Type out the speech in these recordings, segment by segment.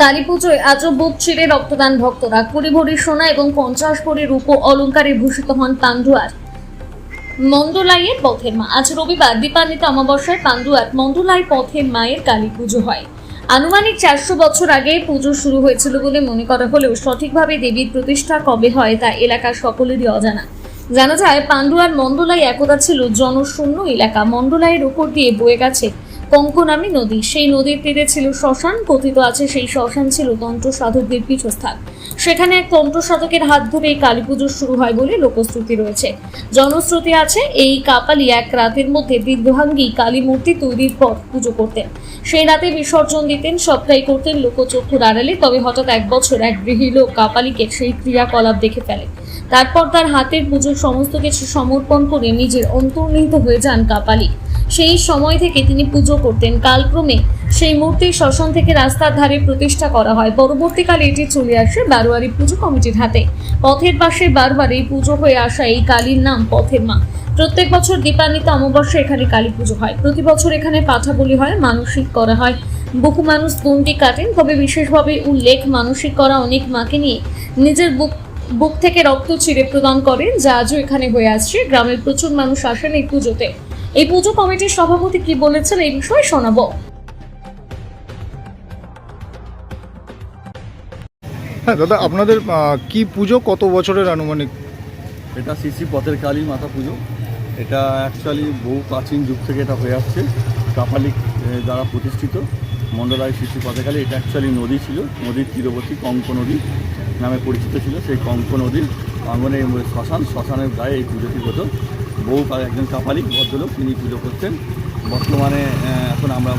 কালী পুজোয় আজও বুক ছিঁড়ে রক্তদান ভক্তরা। কুড়ি ভরি সোনা এবং পঞ্চাশ ভরি রূপ অলঙ্কারে ভূষিত হন পান্ডুয়ার। মন্দলাইয়ের পথের মা। আজ রবিবার দীপান্বিত অমাবস্যায় পান্ডুয়ার মন্দলাই পথের মায়ের কালী পুজো হয়। আনুমানিক চারশো বছর আগে পুজো শুরু হয়েছিল বলে মনে করা হলেও সঠিকভাবে দেবীর প্রতিষ্ঠা কবে হয় তা এলাকার সকলেরই অজানা। জানা যায়, পান্ডুয়ার মন্ডলাই একদা ছিল জনশূন্য এলাকা। মন্ডলাইয়ের উপর দিয়ে বয়ে গেছে কঙ্কনামী নদী। সেই নদীর তীরে ছিল শ্মশান, কথিত আছে সেই শ্মশান ছিল তন্ত্র সাধকদের পীঠস্থান। সেখানে এক তন্ত্র সাধকের হাত ধরে এই কালী পুজো শুরু হয় বলে লোকশ্রুতি রয়েছে। জনশ্রুতি আছে, এই কাপালি এক রাতের মধ্যে দীর্ঘভাঙ্গি কালী মূর্তি তৈরির পর পুজো করতেন। সেই রাতে বিসর্জন দিতেন সবটাই করতেন লোকচক্ষুর আড়ালে, তবে হঠাৎ এক বছর এক গৃহী লোক কাপালিকে সেই ক্রিয়াকলাপ দেখে ফেলে। তারপর তার হাতের পুজোর সমস্ত কিছু সমর্পণ করে নিজের অন্তর্নিহিত হয়ে যান কাপালি। সেই সময় থেকে তিনি পুজো করতেন। কালক্রমে সেই মূর্তি শ্মশান থেকে রাস্তার ধারে প্রতিষ্ঠা করা হয়। পরবর্তীকালে এটি চলে আসে বারোয়ারি পুজো কমিটির হাতে। পথের পাশে বারবার এই পুজো হয়ে আসা এই কালীর নাম পথের মা। প্রত্যেক বছর দীপান্বিত অমাবস্যা এখানে কালী পুজো হয়। প্রতি বছর এখানে পাঠা বলি হয়, মানসিক করা হয়। বহু মানুষ গুনটি কাটেন, তবে বিশেষভাবে উল্লেখ মানসিক করা অনেক মাকে নিয়ে নিজের বুক বুক থেকে রক্ত ছিঁড়ে প্রদান করেন, যা আজও এখানে হয়ে আসছে। গ্রামের প্রচুর মানুষ আসেন এই পুজোতে। এই পুজো কমিটির সভাপতি কি বলেছেন এই বিষয়ে শোনাবো। হ্যাঁ দাদা আপনাদের কি পুজো? কত বছরের আনুমানিক? এটা শ্রী পথের কালী মাতা পুজো। এটা অ্যাকচুয়ালি বহু প্রাচীন যুগ থেকে এটা হয়ে আসছে। কাপালিক দ্বারা প্রতিষ্ঠিত মণ্ডলায় শ্রী পথের কালী। এটা অ্যাকচুয়ালি নদী ছিল নদীর তীরবর্তী কঙ্ক নদী নামে পরিচিত ছিল। সেই কঙ্ক নদীর আঙ্গনে শ্মশান শ্মশানের গায়ে এই পুজোটি হতো। বহু পা- একজন কাপালিক ভদ্রলোক তিনি পুজো করতেন বর্তমানে এখন আমরা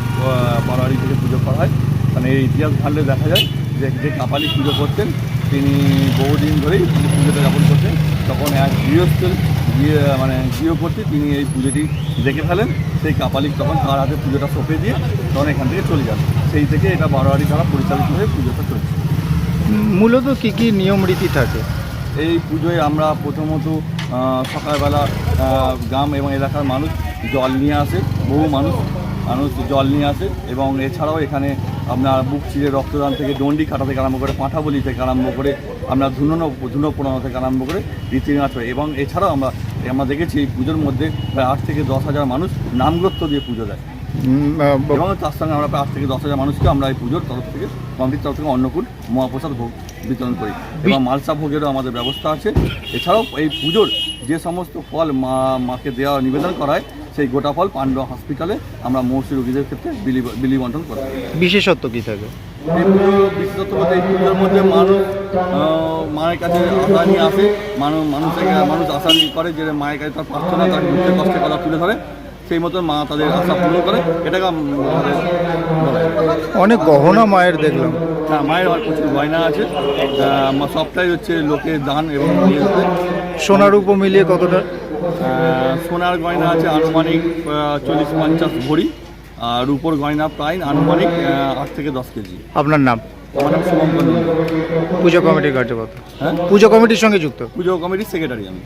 বারোয়ারি থেকে পুজো করা হয়। মানে এই ইতিহাস ঘাটলে দেখা যায় যে যে কাপালিক পুজো করতেন তিনি বহুদিন ধরেই পুজোটা যাপন করতেন তখন এক গৃহস্থের গৃহ মানে গৃহকর্তী তিনি এই পুজোটি দেখে ফেলেন। সেই কাপালিক তখন তার হাতে পুজোটা সঁপে দিয়ে তখন এখান থেকে চলে যান। সেই থেকে এটা বারোয়ারি দ্বারা পরিচালিত হয়ে পুজোটা চলছে। মূলত কী কী নিয়ম রীতি থাকে? এই পুজোয় আমরা প্রথমত সকালবেলা গ্রাম এবং এলাকার মানুষ জল নিয়ে আসে বহু মানুষ মানুষ জল নিয়ে আসে এবং এছাড়াও এখানে আপনার বুক চিরে রক্তদান থেকে দণ্ডি কাটা থেকে আরম্ভ করে পাঁঠা বলি থেকে আরম্ভ করে আপনার ধুনো ধুনো পোড়ানো থেকে আরম্ভ করে রীতিনাচ হয় এবং এছাড়াও আমরা আমরা দেখেছি এই পুজোর মধ্যে প্রায় আট থেকে দশ হাজার মানুষ নামগ্রস্ত দিয়ে পুজো দেয়। এবং তার সঙ্গে আমরা প্রায় আট থেকে দশ হাজার মানুষকে আমরা এই পুজোর তরফ থেকে কমিটির তরফ থেকে অন্নকূট মহাপ্রসাদ ভোগ বিতরণ করি। এবং মালসা ভোগেরও আমাদের ব্যবস্থা আছে। এছাড়াও এই পুজোর যে সমস্ত ফল মা মাকে দেওয়া নিবেদন করায় সেই গোটা ফল পান্ডা হসপিটালে আমরা মৌসুমী রোগীদের ক্ষেত্রে বিলি বিলি বন্টন করি বিশেষত্ব কি থাকে? এই পুজো বিশেষত বলতে এই পুজোর মধ্যে মানুষ মায়ের কাছে আশা নিয়ে আসে। মানুষ মানুষের মানুষ আশা নিয়ে করে যে মায়ের কাছে তার প্রার্থনা তার দুঃখের কষ্টের কথা তুলে ধরে। সেই মতো মা তাদের আশা পূরণ করে। এটাকে। অনেক গহনা মায়ের দেখলাম। হ্যাঁ মায়ের প্রচুর গয়না আছে। আমার সবটাই হচ্ছে লোকের দান এবং সোনার উপ মিলিয়ে কতটা? সোনার গয়না আছে আনুমানিক চল্লিশ পঞ্চাশ ভরি। আর রূপোর গয়না প্রায় আনুমানিক আট থেকে দশ কেজি। আপনার নাম। পুজো কমিটির কার্যকর্তা। হ্যাঁ? পুজো কমিটির সঙ্গে যুক্ত? পুজো কমিটির সেক্রেটারি আমি।